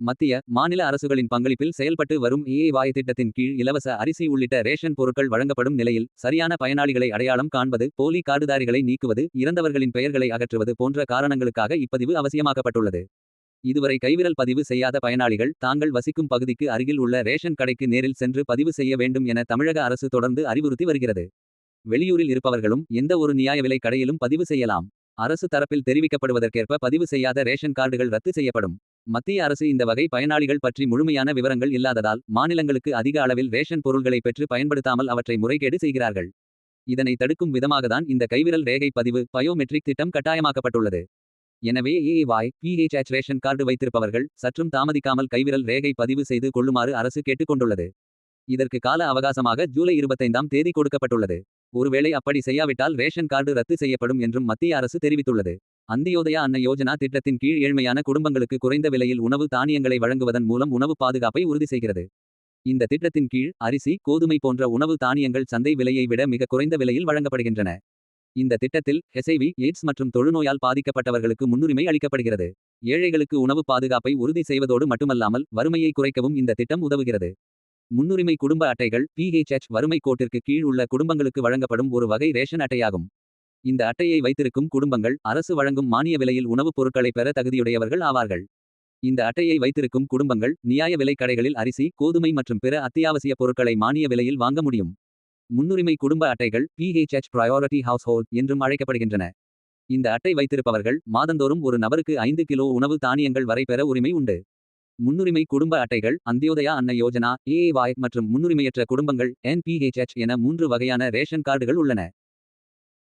மத்திய மாநில அரசுகளின் பங்களிப்பில் செயல்பட்டு வரும் ஏஏவாய் திட்டத்தின் கீழ் இலவச அரிசி உள்ளிட்ட ரேஷன் பொருட்கள் வழங்கப்படும் நிலையில் சரியான பயனாளிகளை அடையாளம் காண்பது போலி கார்டுதாரிகளை நீக்குவது இறந்தவர்களின் பெயர்களை அகற்றுவது போன்ற காரணங்களுக்காக இப்பதிவு அவசியமாக்கப்பட்டுள்ளது. இதுவரை கைவிரல் பதிவு செய்யாத பயனாளிகள் தாங்கள் வசிக்கும் பகுதிக்கு அருகில் உள்ள ரேஷன் கடைக்கு நேரில் சென்று பதிவு செய்ய வேண்டும் என தமிழக அரசு தொடர்ந்து அறிவுறுத்தி வருகிறது. வெளியூரில் இருப்பவர்களும் எந்த ஒரு நியாய விலை கடையிலும் பதிவு செய்யலாம். அரசு தரப்பில் தெரிவிக்கப்படுவதற்கேற்ப பதிவு செய்யாத ரேஷன் கார்டுகள் ரத்து செய்யப்படும். மத்திய அரசு இந்த வகை பயனாளிகள் பற்றி முழுமையான விவரங்கள் இல்லாததால் மாநிலங்களுக்கு அதிக அளவில் ரேஷன் பொருள்களை பெற்று பயன்படுத்தாமல் அவற்றை முறைகேடு செய்கிறார்கள். இதனை தடுக்கும் விதமாகத்தான் இந்த கைவிரல் ரேகை பதிவு பயோமெட்ரிக் திட்டம் கட்டாயமாக்கப்பட்டுள்ளது. எனவே ஏஏவாய் பிஹெச்எச் ரேஷன் கார்டு வைத்திருப்பவர்கள் சற்றும் தாமதிக்காமல் கைவிரல் ரேகை பதிவு செய்து கொள்ளுமாறு அரசு கேட்டுக்கொண்டுள்ளது. இதற்கு கால அவகாசமாக ஜூலை இருபத்தைந்தாம் தேதி கொடுக்கப்பட்டுள்ளது. ஒருவேளை அப்படி செய்யாவிட்டால் ரேஷன் கார்டு ரத்து செய்யப்படும் என்றும் மத்திய அரசு தெரிவித்துள்ளது. அந்தியோதயா அன்ன யோஜனா திட்டத்தின் கீழ் ஏழ்மையான குடும்பங்களுக்கு குறைந்த விலையில் உணவு தானியங்களை வழங்குவதன் மூலம் உணவு பாதுகாப்பை உறுதி செய்கிறது. இந்த திட்டத்தின் கீழ் அரிசி கோதுமை போன்ற உணவு தானியங்கள் சந்தை விலையை விட மிக குறைந்த விலையில் வழங்கப்படுகின்றன. இந்த திட்டத்தில் ஹெச்ஐவி எய்ட்ஸ் மற்றும் தொழுநோயால் பாதிக்கப்பட்டவர்களுக்கு முன்னுரிமை அளிக்கப்படுகிறது. ஏழைகளுக்கு உணவு பாதுகாப்பை உறுதி செய்வதோடு மட்டுமல்லாமல் வறுமையை குறைக்கவும் இந்த திட்டம் உதவுகிறது. முன்னுரிமை குடும்ப அட்டைகள் பிஹெச்எச் வறுமை கோட்டிற்கு கீழ் உள்ள குடும்பங்களுக்கு வழங்கப்படும் ஒரு வகை ரேஷன் அட்டையாகும். இந்த அட்டையை வைத்திருக்கும் குடும்பங்கள் அரசு வழங்கும் மானிய விலையில் உணவுப் பொருட்களை பெற தகுதியுடையவர்கள் ஆவார்கள். இந்த அட்டையை வைத்திருக்கும் குடும்பங்கள் நியாய விலைக் கடைகளில் அரிசி கோதுமை மற்றும் பிற அத்தியாவசிய பொருட்களை மானிய விலையில் வாங்க முடியும். முன்னுரிமை குடும்ப அட்டைகள் பிஹெச்எச் ப்ரையாரிட்டி ஹவுஸ்ஹோல்ட் என்றும் அழைக்கப்படுகின்றன. இந்த அட்டை வைத்திருப்பவர்கள் மாதந்தோறும் ஒரு நபருக்கு ஐந்து கிலோ உணவு தானியங்கள் வரை பெற உரிமை உண்டு. முன்னுரிமை குடும்ப அட்டைகள் அந்தியோதயா அன்ன யோஜனா ஏஏவாய் மற்றும் முன்னுரிமையற்ற குடும்பங்கள் என்பிஹெச்எச் என மூன்று வகையான ரேஷன் கார்டுகள் உள்ளன.